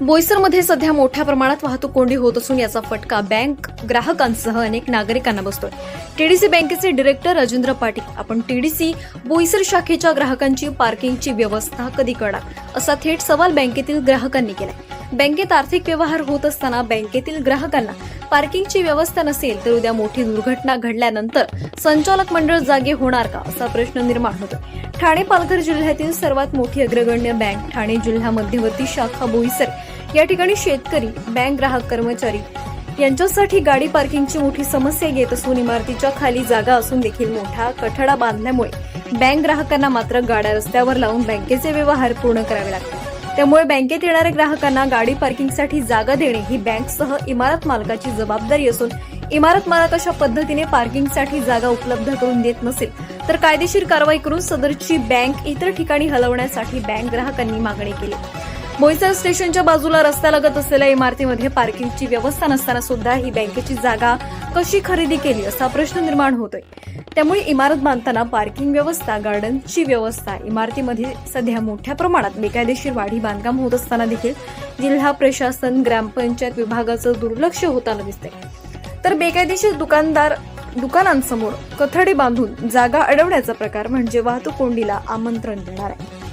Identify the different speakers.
Speaker 1: बोईसरमध्ये सध्या मोठ्या प्रमाणात वाहतूक कोंडी होत असून याचा फटका बँक ग्राहकांसह अनेक नागरिकांना बसतोय. टीडीसी बँकेचे डिरेक्टर राजेंद्र पाटील आपण टीडीसी बोईसर शाखेच्या ग्राहकांची पार्किंगची व्यवस्था कधी करणार? असा थेट सवाल बँकेतील ग्राहकांनी केला बँकेत आर्थिक व्यवहार होत असताना बँकेतील ग्राहकांना पार्किंगची व्यवस्था नसेल तर उद्या मोठी दुर्घटना घडल्यानंतर संचालक मंडळ जागे होणार का असा प्रश्न निर्माण होतो ठाणे पालघर जिल्ह्यातील सर्वात मोठी अग्रगण्य बँक ठाणे जिल्हा मध्यवर्ती शाखा बोईसर. या ठिकाणी शेतकरी बँक ग्राहक कर्मचारी यांच्यासाठी गाडी पार्किंगची मोठी समस्या येत असून इमारतीच्या खाली जागा असून देखील मोठा कठडा बांधल्यामुळे बँक ग्राहकांना मात्र गाड्या रस्त्यावर लावून बँकेचे व्यवहार पूर्ण करावे लागतात. त्यामुळे बँकेत येणाऱ्या ग्राहकांना गाडी पार्किंगसाठी जागा देणे ही बँकसह इमारत मालकाची जबाबदारी असून इमारत मालक अशा पद्धतीने पार्किंगसाठी जागा उपलब्ध करून देत नसेल तर कायदेशीर कारवाई करून सदरची बँक इतर ठिकाणी हलवण्यासाठी बँक ग्राहकांनी मागणी केली. बोईसर स्टेशनच्या बाजूला रस्ता लगत असलेल्या इमारतीमध्ये पार्किंगची व्यवस्था नसताना सुद्धा ही बँकेची जागा कशी खरेदी केली असा प्रश्न निर्माण होतोय. त्यामुळे इमारत बांधताना पार्किंग व्यवस्था गार्डनची व्यवस्था इमारतीमध्ये सध्या मोठ्या प्रमाणात बेकायदेशीर वाढी बांधकाम होत असताना देखील जिल्हा प्रशासन ग्रामपंचायत विभागाचं दुर्लक्ष होताना दिसते तर बेकायदेशीर दुकानदार दुकानांसमोर कथडे बांधून जागा अडवण्याचा प्रकार म्हणजे वाहतूक कोंडीला आमंत्रण देणार आहे.